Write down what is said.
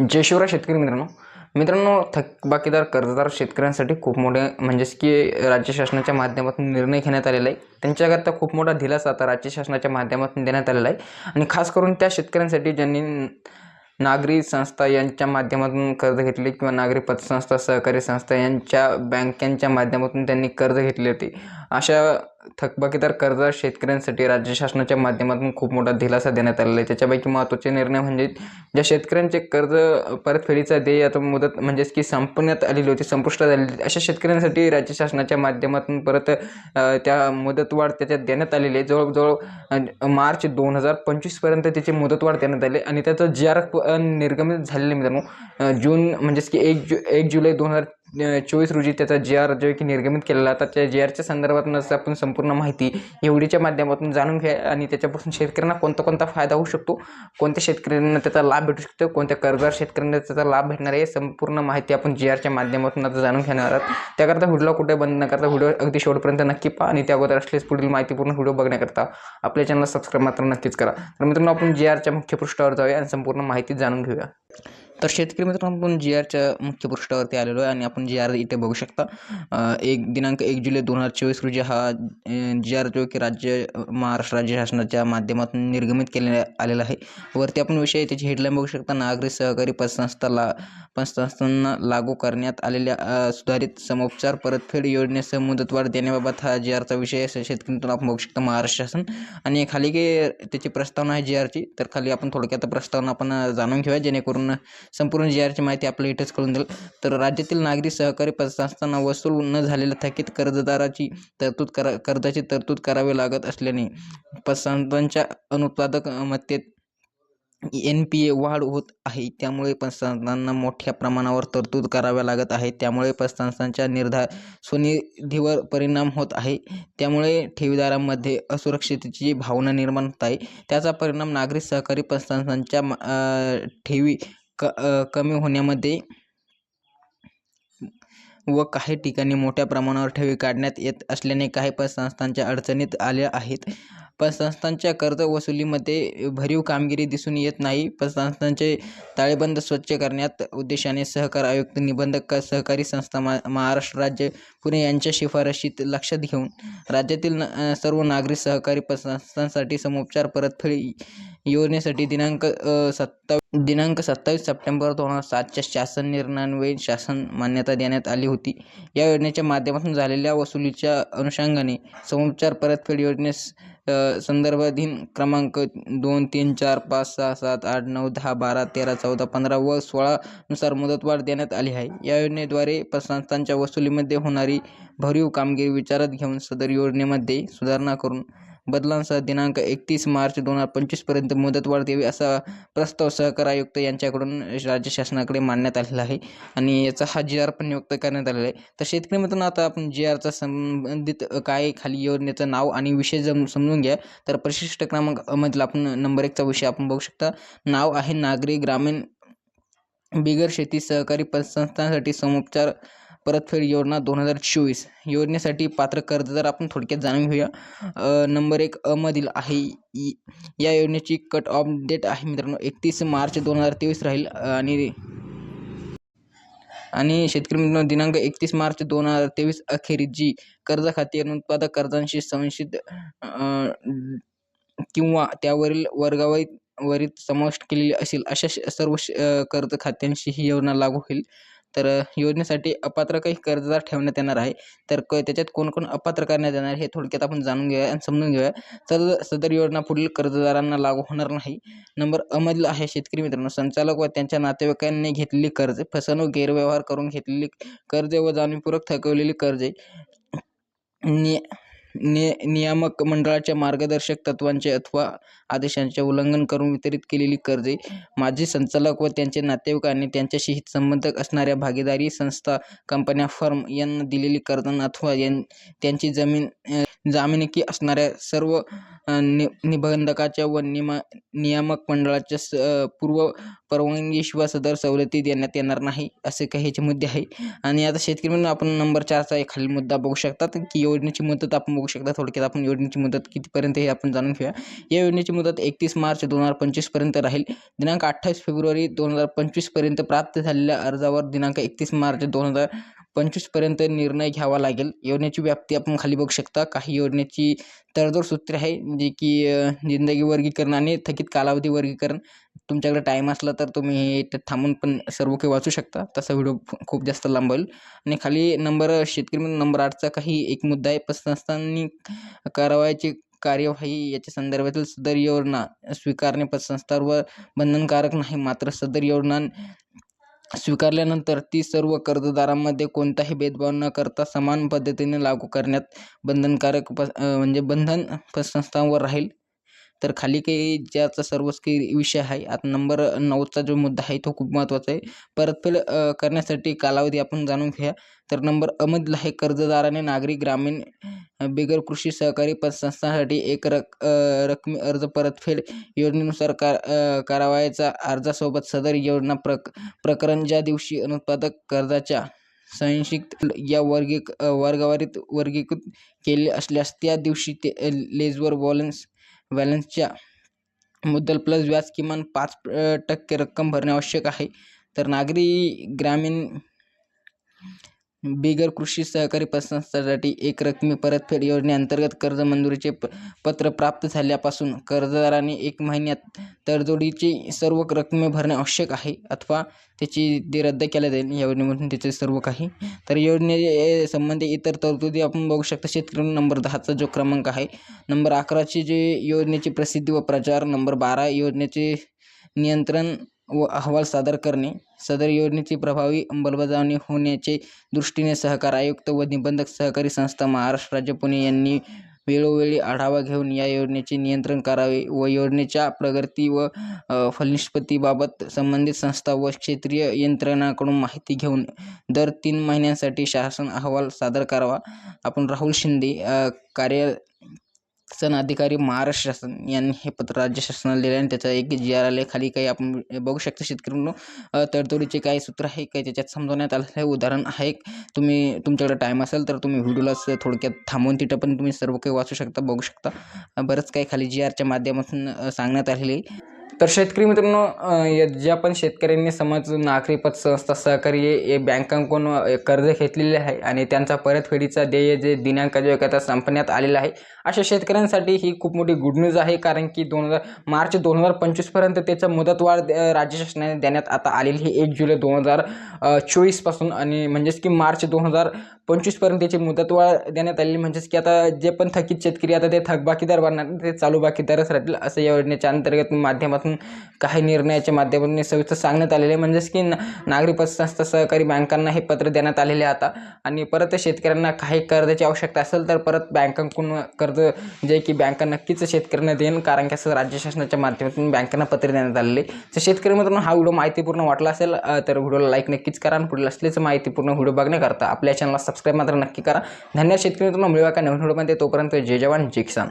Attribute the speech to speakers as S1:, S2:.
S1: जय शिवराय शेतकरी मित्रांनो. मित्रांनो थकबाकीदार कर्जदार शेतकऱ्यांसाठी खूप मोठे म्हणजेच की राज्य शासनाच्या माध्यमातून निर्णय घेण्यात आलेला आहे. त्यांच्याकरता खूप मोठा दिलासा आता राज्य शासनाच्या माध्यमातून देण्यात आलेला आहे. आणि खास करून त्या शेतकऱ्यांसाठी ज्यांनी नागरी संस्था यांच्या माध्यमातून कर्ज घेतले किंवा नागरी पतसंस्था सहकारी संस्था यांच्या बँकांच्या माध्यमातून त्यांनी कर्ज घेतले होते. अशा थकबाकीदार कर्जदार शेतकऱ्यांसाठी राज्य शासनाच्या माध्यमातून खूप मोठा दिलासा देण्यात आलेला आहे. त्याच्यापैकी महत्त्वाचे निर्णय म्हणजे ज्या शेतकऱ्यांचे कर्ज परतफेडीचा देय आता मुदत म्हणजेच की संपण्यात आलेली होती संपुष्टात आलेली होती अशा शेतकऱ्यांसाठी राज्य शासनाच्या माध्यमातून परत त्या मुदतवाढ त्याच्यात देण्यात आलेली आहे. जवळजवळ मार्च दोन हजार पंचवीसपर्यंत त्याची मुदतवाढ देण्यात आली आणि त्याचं जी आर निर्गमित झालेलं मित्रांनो. जून म्हणजेच की एक जु एक जुलै दोन हजार चोवीस रोजी त्याचा जे आर जो आहे की निर्गमित केलेला आता त्या जे आरच्या संदर्भातूनच आपण संपूर्ण माहिती एवढीच्या माध्यमातून जाणून घ्या आणि त्याच्यापासून शेतकऱ्यांना कोणता कोणता फायदा होऊ शकतो कोणत्या शेतकऱ्यांना त्याचा लाभ भेटू शकतो कोणत्या कर्जदार शेतकऱ्यांना त्याचा लाभ भेटणार आहे संपूर्ण माहिती आपण जे आरच्या माध्यमातून आता जाणून घेणार आहोत. त्याकरता व्हिडिओला कुठे बंद न करता व्हिडिओ अगदी शेवटपर्यंत नक्की पहा आणि त्या अगोदर असलेच पुढील माहितीपूर्ण व्हिडिओ बघण्याकरता आपल्या चॅनलला सबस्क्राईब मात्र नक्कीच करा. तर मित्रांनो आपण जे आरच्या मुख्य पृष्ठावर जाऊया आणि संपूर्ण माहिती जाणून घेऊया. तर शेतकरी मित्रांनो आपण जी आरच्या मुख्य पृष्ठावरती आलेलो आहे आणि आपण जी आर इथे बघू शकता. एक दिनांक एक जुलै दोन हजार चोवीस रोजी हा जी आर जो की राज्य महाराष्ट्र राज्य शासनाच्या माध्यमातून निर्गमित केले आलेला आहे. वरती आपण विषय त्याची हेडलाईन बघू शकता. नागरी सहकारी पतसंस्थाला पतसंस्थांना लागू करण्यात आलेल्या सुधारित समोपचार परतफेड योजनेसह मुदतवाढ देण्याबाबत हा जी आरचा विषय शेतकरी मित्रांनो आपण बघू शकता महाराष्ट्र शासन आणि खाली की त्याची प्रस्तावना आहे जी आरची तर खाली आपण थोडक्यात प्रस्तावना आपण जाणून घेऊया. जेणेकरून संपूर्ण जी आरची माहिती आपल्याला इथेच कळून देईल. तर राज्यातील नागरी सहकारी पतसंस्थांना वसूल न झालेल्या थकीत कर्जदाराची तरतूद करा कर्जाची तरतूद करावी लागत असल्याने पतसंस्थांच्या अनुत्पादक मत्तेत एन पी ए वाढ होत आहे. त्यामुळे पतसंस्थांना मोठ्या प्रमाणावर तरतूद कराव्या लागत आहे. त्यामुळे पतसंस्थांच्या निर्धार स्वनिधीवर परिणाम होत आहे. त्यामुळे ठेवीदारांमध्ये असुरक्षिततेची भावना निर्माण होत आहे. त्याचा परिणाम नागरी सहकारी पतसंस्थांच्या ठेवी क कमी होण्यामध्ये व काही ठिकाणी मोठ्या प्रमाणावर ठेवी काढण्यात येत असल्याने काही पतसंस्थांच्या अडचणीत आल्या आहेत. पतसंस्थांच्या कर्ज वसुलीमध्ये भरीव कामगिरी दिसून येत नाही. पतसंस्थांचे ताळेबंद स्वच्छ करण्यात उद्देशाने सहकार आयुक्त निबंधक सहकारी संस्था मा महाराष्ट्र राज्य पुणे यांच्या शिफारशीत लक्षात घेऊन राज्यातील न- सर्व नागरी सहकारी पतसंस्थांसाठी समोपचार परतफेड योजनेसाठी दिनांक सत्तावीस दिनांक सत्तावीस सप्टेंबर दोन हजार सातच्या शासन निर्णयान्वये शासन मान्यता देण्यात आली होती. या योजनेच्या माध्यमातून झालेल्या वसुलीच्या अनुषंगाने समोपचार परतफेड योजनेस संदर्भाधीन क्रमांक दोन तीन चार पाच सहा सात आठ नऊ दहा बारा तेरा चौदा पंधरा व सोळानुसार मुदतवाढ देण्यात आली आहे. या योजनेद्वारे संस्थांच्या वसुलीमध्ये होणारी भरीव कामगिरी विचारात घेऊन सदर योजनेमध्ये सुधारणा करून बदलांसह दिनांक एकतीस मार्च दोन हजार पंचवीसपर्यंत मुदतवाढ द्यावी असा प्रस्ताव सहकार आयुक्त यांच्याकडून राज्य शासनाकडे मांडण्यात आलेला आहे आणि याचा हा जी आर पण नियुक्त करण्यात आलेला आहे. तर शेतकरी मित्रांनो आता आपण जी आरचा संबंधित काय खाली योजनेचं नाव आणि विषय जम समजून घ्या. तर प्रशिष्ट क्रमांक मधला आपण नंबर एकचा विषय आपण बघू शकता. नाव आहे नागरी ग्रामीण बिगर शेती सहकारी पतसंस्थांसाठी समोपचार परतफेड योजना दोन हजार चोवीस. योजनेसाठी पात्र कर्जदार आपण थोडक्यात जाणून घेऊया. नंबर एक अ मधील आहे या योजनेची कट ऑफ डेट आहे मित्रांनो. एकतीस मार्च दोन हजार तेवीस राहील. आणि आणि शेतकरी मित्रांनो दिनांक एकतीस मार्च दोन हजार तेवीस अखेरी जी कर्ज खाती उत्पादक कर्जांशी संबंधित किंवा त्यावरील वर्गावरीत वरीत समाविष्ट केलेली असेल अशा सर्व श- कर्ज खात्यांशी ही योजना लागू होईल. तर योजनेसाठी अपात्र काही कर्जदार ठेवण्यात येणार आहे. तर क त्याच्यात कोण कोण अपात्र करण्यात येणार आहे हे थोडक्यात आपण जाणून घेऊया आणि समजून घेऊया. तर सदर योजना पुढील कर्जदारांना लागू होणार नाही. नंबर अमधील आहे शेतकरी मित्रांनो संचालक व त्यांच्या नातेवाईकांनी घेतलेली कर्ज फसवणूक गैरव्यवहार करून घेतलेली कर्जे व जाणीवपूर्वक थकवलेली कर्जे नि नि नियामक मंडळाच्या मार्गदर्शक तत्वांचे अथवा आदेशांचे उल्लंघन करून वितरित केलेली कर्जे माजी संचालक व त्यांचे नातेवाईक आणि त्यांच्याशी हितसंबंध असणाऱ्या भागीदारी संस्था कंपन्या फर्म यांना दिलेली कर्जांना अथवा यां त्यांची जमीन अ, जामिनिकी असणाऱ्या सर्व नि निबंधकाच्या व निमा नियामक मंडळाच्या स पूर्व परवानगीशिवाय सदर सवलती देण्यात येणार नाही असे काही याचे मुद्दे आहे आणि आता शेतकरी म्हणून आपण नंबर चारचा एक खाली मुद्दा बघू शकतात की योजनेची मुदत आपण बघू शकता थोडक्यात. आपण योजनेची मुदत कितीपर्यंत हे आपण जाणून घेऊया. या योजनेची मुदत एकतीस मार्च दोन हजार पंचवीसपर्यंत राहील. दिनांक अठ्ठावीस फेब्रुवारी दोन हजार पंचवीसपर्यंत प्राप्त झालेल्या अर्जावर दिनांक एकतीस मार्च दोन हजार पंचवीसपर्यंत निर्णय घ्यावा लागेल. योजनेची व्याप्ती आपण खाली बघू शकता. काही योजनेची तडजोड सूत्रे आहे जे की जिंदगी वर्गीकरण आणि थकीत कालावधी वर्गीकरण. तुमच्याकडे टाईम असला तर तुम्ही हे थांबून पण सर्व काही वाचू शकता. तसा व्हिडिओ खूप जास्त लांब होईल. आणि खाली नंबर शेतकरी म्हणून नंबर आठचा काही एक मुद्दा आहे. पतसंस्थांनी कारवाईची कार्यवाही याच्या संदर्भातील सदर योजना स्वीकारणे पतसंस्थांवर बंधनकारक नाही. मात्र सदर योजना स्वीकारल्यानंतर ती सर्व कर्जदारांमध्ये कोणताही भेदभाव न करता समान पद्धतीने लागू करण्यात बंधनकारक प म्हणजे बंधन पतसंस्थांवर राहील. तर खाली काही ज्याचा सर्वच काही विषय आहे. आता नंबर नऊचा जो मुद्दा आहे तो खूप महत्त्वाचा आहे. परतफेड करण्यासाठी कालावधी आपण जाणून घ्या तर नंबर अमधला आहे कर्जदाराने नागरी ग्रामीण बिगर कृषी सहकारी पतसंस्थांसाठी एक रक रकमी अर्ज परतफेड योजनेनुसार कार करावायचा अर्जासोबत सदर योजना प्रक प्रकरण ज्या दिवशी अनुत्पादक कर्जाच्या संक्षिप्त या वर्गी वर्गवारीत वर्गीकृत केले असल्यास त्या दिवशी ते लेजवर बॉलन्स बॅलन्सच्या मुद्दल प्लस व्याज किमान पाच टक्के रक्कम भरणे आवश्यक आहे. तर नागरी ग्रामीण बिगर कृषी सहकारी पतसंस्थांसाठी एक रकमी परतफेड योजनेअंतर्गत कर्ज मंजुरीचे प पत्र प्राप्त झाल्यापासून कर्जदारांनी एक महिन्यात तडजोडीची सर्व रकमे भरणे आवश्यक आहे अथवा त्याची ते रद्द केल्या जाईल. या योजनेमधून त्याचे सर्व काही. तर योजने संबंधी इतर तरतुदी आपण बघू शकता. शेतकरी नंबर दहाचा जो क्रमांक आहे नंबर अकराची जे योजनेची प्रसिद्धी व प्रचार नंबर बारा योजनेचे नियंत्रण व अहवाल सादर करणे सदर योजनेची प्रभावी अंमलबजावणी होण्याचे दृष्टीने सहकार आयुक्त व निबंधक सहकारी संस्था महाराष्ट्र राज्य पुणे यांनी वेळोवेळी आढावा घेऊन या योजनेचे नियंत्रण करावे व योजनेच्या प्रगती व फलनिष्पत्तीबाबत संबंधित संस्था व क्षेत्रीय यंत्रणाकडून माहिती घेऊन दर तीन महिन्यांसाठी शासन अहवाल सादर करावा. आपण राहुल शिंदे कार्य सन अधिकारी महाराष्ट्र शासन यांनी हे पत्र राज्य शासनाला दिले आणि त्याचा एक जी आर आले खाली काही आपण बघू शकता. शेतकऱ्यांनो तडतोडीचे तडजोडीचे काही सूत्र आहे काही त्याच्यात समजवण्यात आलं आहे. उदाहरण आहे तुम्ही तुमच्याकडे टाईम असेल तर तुम्ही व्हिडिओला थोडक्यात थांबवून तिथं पण तुम्ही सर्व काही वाचू शकता बघू शकता. बरंच काही खाली जी आरच्या माध्यमातून सांगण्यात आलेले आहे. तर शेतकरी मित्रांनो या ज्या पण शेतकऱ्यांनी समज नागरी पतसंस्था सहकारी हे बँकांकडून कर्ज घेतलेले आहे आणि त्यांचा परतफेडीचा देय जे दिनांक जो आहे आता संपण्यात आलेला आहे अशा शेतकऱ्यांसाठी ही खूप मोठी गुड न्यूज आहे. कारण की दोन हजार मार्च दोन हजार पंचवीसपर्यंत त्याचं मुदतवाढ राज्य शासनाने देण्यात आता आलेली आहे. एक जुलै दोन हजार चोवीसपासून आणि म्हणजेच की मार्च दोन हजार पंचवीसपर्यंत त्याची मुदतवाढ देण्यात आलेली म्हणजेच की आता जे पण थकीत शेतकरी आता ते थकबाकीदार बनणार ते चालू बाकीदारच राहतील असं या योजनेच्या अंतर्गत माध्यमातून काही निर्णयाच्या माध्यमातून सविस्तर सांगण्यात आलेले आहे. म्हणजेच की नागरी पतसंस्था सहकारी बँकांना हे पत्र देण्यात आलेले आता. आणि परत शेतकऱ्यांना काही कर्जाची आवश्यकता असेल तर परत बँकांकडून कर्ज जे की बँका नक्कीच शेतकऱ्यांना देईन. कारण की असं राज्य शासनाच्या माध्यमातून बँकांना पत्र देण्यात आलेले तर शेतकरी मित्रांनो हा व्हिडिओ माहितीपूर्ण वाटला असेल तर व्हिडिओला लाईक नक्कीच करा आणि पुढील असलेच माहितीपूर्ण व्हिडिओ बघण्याकरता आपल्या चॅनलला सबस्क्राईब मात्र नक्की करा. धन्यवाद शेतकरी मित्रांनो. मिळवा का नवीन व्हिडिओमध्ये. तोपर्यंत जय जवान जय किसान.